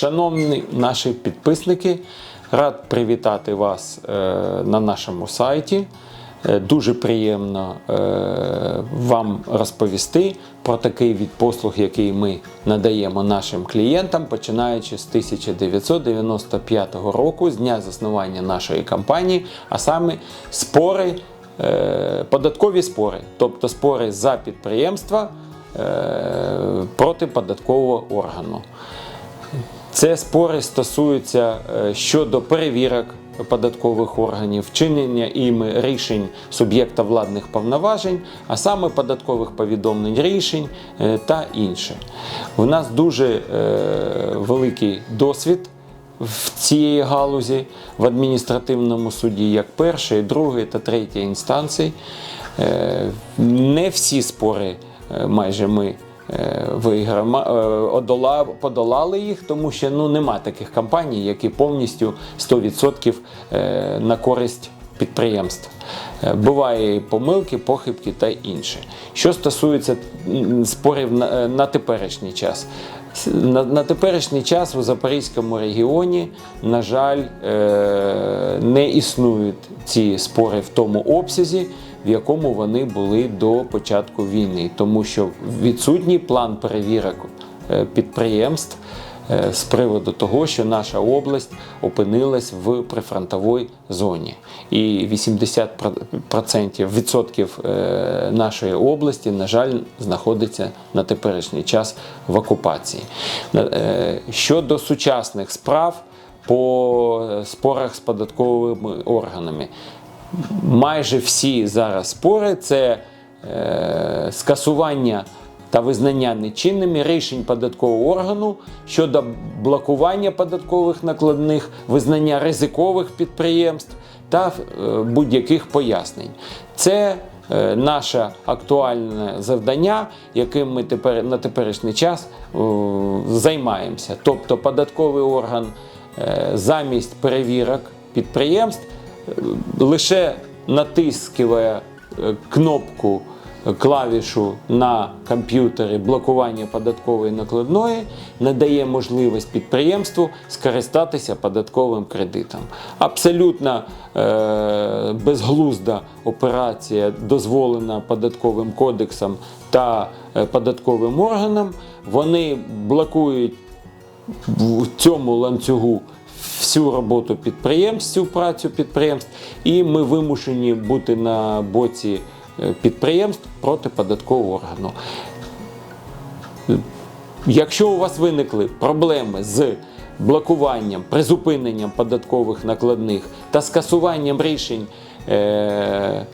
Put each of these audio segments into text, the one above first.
Шановні наші підписники, рад привітати вас е, на нашому сайті. Е, Дуже приємно е, вам розповісти про такий від послуг, який ми надаємо нашим клієнтам, починаючи з 1995 року, з дня заснування нашої компанії, а саме спори, податкові спори, тобто спори за підприємства проти податкового органу. Це спори стосуються е, щодо перевірок податкових органів, вчинення іми рішень суб'єкта владних повноважень, а саме податкових повідомлень рішень е, та інше. У нас дуже е, великий досвід в цій галузі в адміністративному суді, як першої, другої та третьої інстанції. Не всі спори майже ми е, виграємо, е, одола- подолали їх, тому що ну, нема таких компаній, які повністю 100% е, на користь підприємств. Буває помилки, похибки та інше. Що стосується спорів на, на теперішній час. На, на теперішній час у Запорізькому регіоні, на жаль, е, не існують ці спори в тому обсязі, в якому вони були до початку війни, тому що відсутній план перевірок е, підприємств е, з приводу того, що наша область опинилась в прифронтовій зоні. І 80% відсотків е, нашої області, на жаль, знаходиться на теперішній час в окупації. Щодо сучасних справ по спорах з податковими органами, майже всі зараз спори це е, скасування та визнання нечинними рішень податкового органу щодо блокування податкових накладних, визнання ризикових підприємств та е, будь-яких пояснень. Це е, наше актуальне завдання, яким ми тепер на теперішній час е, займаємося. Тобто податковий орган е, замість перевірок підприємств лише натискиває е, кнопку е, клавішу на комп'ютері блокування податкової накладної, надає можливість підприємству скористатися податковим кредитом. Абсолютно е, безглузда операція, дозволена податковим кодексом та е, податковим органам. Вони блокують в цьому ланцюгу всю роботу підприємств, всю працю підприємств, і ми вимушені бути на боці е, підприємств проти податкового органу. Якщо у вас виникли проблеми з блокуванням, призупиненням податкових накладних та скасуванням рішень е,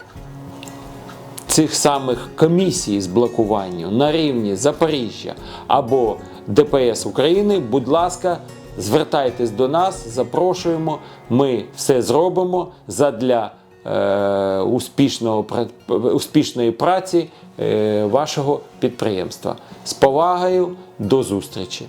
цих самих комісій з блокуванню на рівні Запоріжжя або ДПС України, будь ласка, звертайтесь до нас, запрошуємо. Ми все зробимо задля е, успішного, успішної праці е, вашого підприємства. З повагою, до зустрічі!